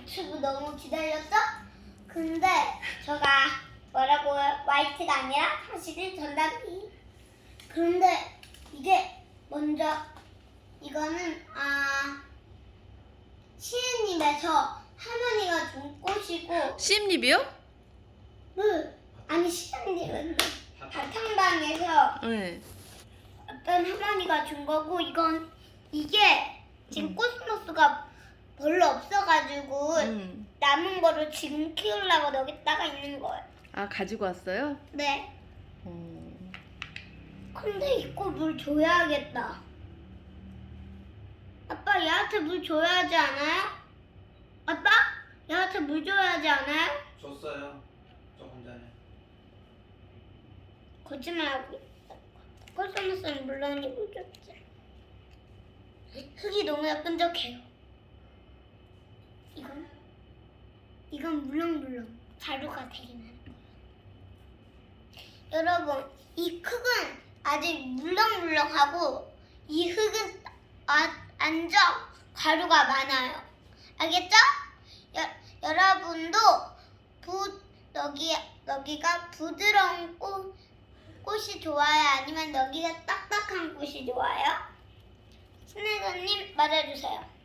유튜브 너무 기다렸죠? 근데 제가 뭐라고 화이트가 아니라 사실은 전담이. 그런데 이게 먼저 이거는 아 시은님에서 할머니가 준 꽃이고 씨입립이요? 그 아니 시은님은 바탕방에서 네. 어떤 할머니가 준 거고 이건 이게 지금 음. 코스모스가 별로 없어가지고 음. 남은 거를 지금 키우려고 여기다가 있는 거예요. 아 가지고 왔어요? 네. 어. 근데 이꽃물 줘야겠다. 아빠 얘한테 물 줘야 하지 않아요? 아빠? 얘한테 물 줘야 하지 않아요? 줬어요. 조금 전에. 거짓말하고. 코스모스는 물론이 물 줬지. 흙이 너무 끈적해요. 이건 이건 물렁물렁 자루가 되긴 하는 거예요. 여러분 이 흙은 아직 물렁물렁하고 이 흙은 아, 안정 가루가 많아요. 알겠죠? 여, 여러분도 부 여기 여기가 부드러운 꽃 꽃이 좋아요? 아니면 여기가 딱딱한 꽃이 좋아요? 신혜선님 말해주세요.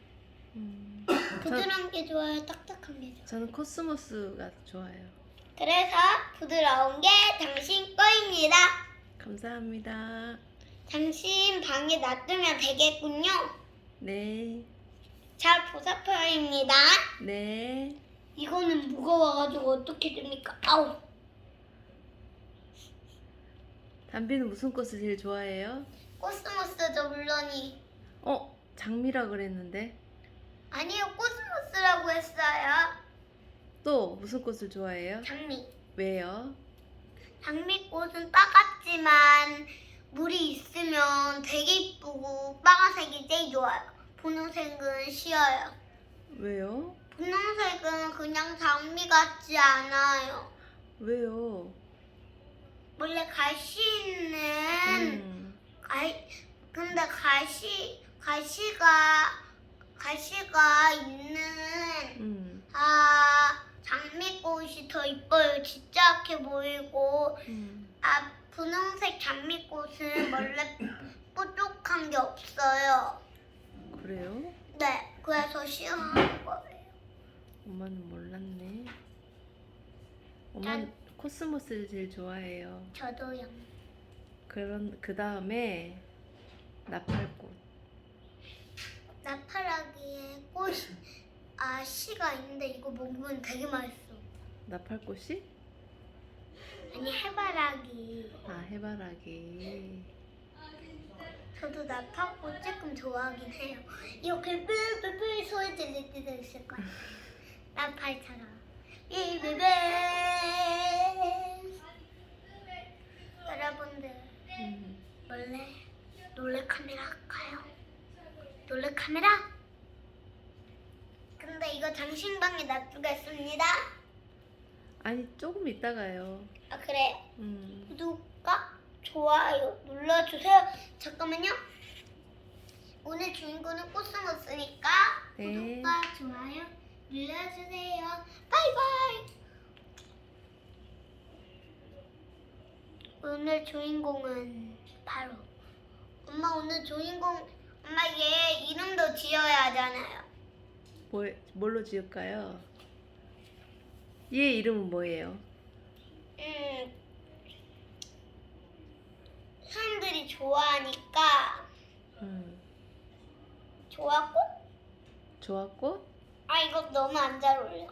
음. 부드러운 게 좋아요? 딱딱한 게 좋아요? 저는 코스모스가 좋아요. 그래서 부드러운 게 당신 거입니다. 감사합니다. 당신 방에 놔두면 되겠군요. 네. 자, 보사표입니다. 네. 이거는 무거워가지고 어떻게 됩니까? 아우! 담비는 무슨 꽃을 제일 좋아해요? 코스모스죠, 물론이. 어, 장미라 그랬는데. 아니요, 코 스모스라고 했어요. 또 무슨 꽃을 좋아해요? 장미. 왜요? 장미꽃은 따갑지만 물이 있으면 되게 이쁘고 빨간색이 제일 좋아요. 분홍색은 싫어요. 왜요? 분홍색은 그냥 장미 같지 않아요. 왜요? 원래 가시는 음. 가시 근데 가시 가시가 가시가 있는 음. 아 장미꽃이 더 이뻐요. 진짜게 보이고 음. 아 분홍색 장미꽃은 원래 뾰족한 게 없어요. 그래요? 네, 그래서 싫어하는 거예요. 엄마는 몰랐네. 엄마는 코스모스를 제일 좋아해요. 저도요. 그런 그 다음에 나팔꽃. 나파라기에 꽃, 아 씨가 있는데 이거 먹으면 되게 맛있어. 나팔꽃이? 아니 해바라기. 아 해바라기. 저도 나파꽃 조금 좋아하긴 해요. 이렇게 뿔뿔뿔 소리 들릴 때도 있을 거예요. 나팔처럼. 삐삐삐. 여러분들 음. 원래 놀래 카메라 할까요? 놀래 카메라? 근데 이거 당신 방에 놔두겠습니다. 아니 조금 있다가요. 아 그래. 음. 구독과 좋아요 눌러주세요. 잠깐만요. 오늘 주인공은 코스모스니까 네. 구독과 좋아요 눌러주세요. 바이바이. 오늘 주인공은 바로 엄마 오늘 주인공 엄마 얘 이름도 지어야 하잖아요. 뭐 뭘로 지을까요? 얘 이름은 뭐예요? 음 사람들이 좋아하니까 음. 좋았고 조합꽃? 아 이거 너무 안 잘 어울려.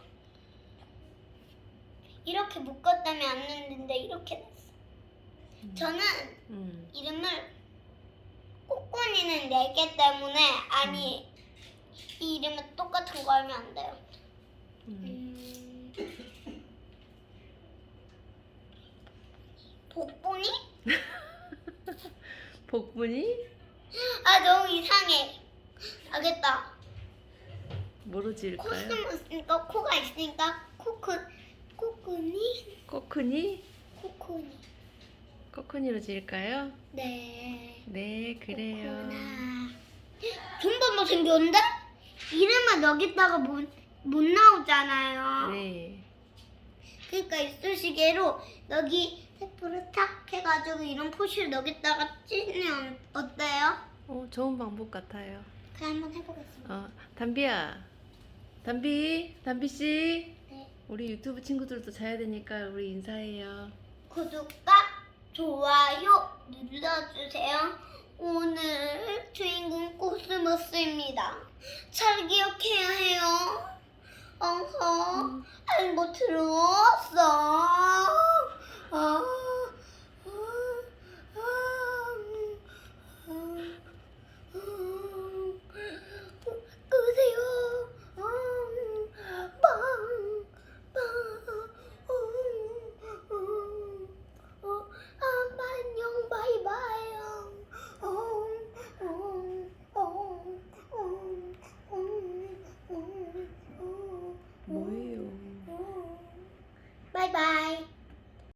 이렇게 묶었다면 안 됐는데 이렇게 됐어. 저는 음. 이름을 꼬꼬니는 네 개 때문에 아니 이 이름은 똑같은 거 하면 안 돼요. 음. 음, 복분이? 복분이? 아 너무 이상해. 알겠다. 뭐로 지을까요? 코스모스니까 코가 있으니까 코코 코코니 코크니? 코코니. 코크니로 지을까요? 네. 네, 그래요. 좀더 뭐 생겼는데? 이름은 여기다가 뭐못 나오잖아요. 네. 그러니까 이쑤시개로 여기 테프를 탁 해가지고 이런 포시를 여기다가 찌면 어때요? 어, 좋은 방법 같아요. 그럼 한번 해보겠습니다. 어, 담비야. 담비, 담비 씨. 네. 우리 유튜브 친구들도 자야 되니까 우리 인사해요. 구독과 좋아요 눌러주세요. 오늘 주인공 코스모스입니다. 잘 기억해야 해요. 어허, 알고 들어왔어. 아,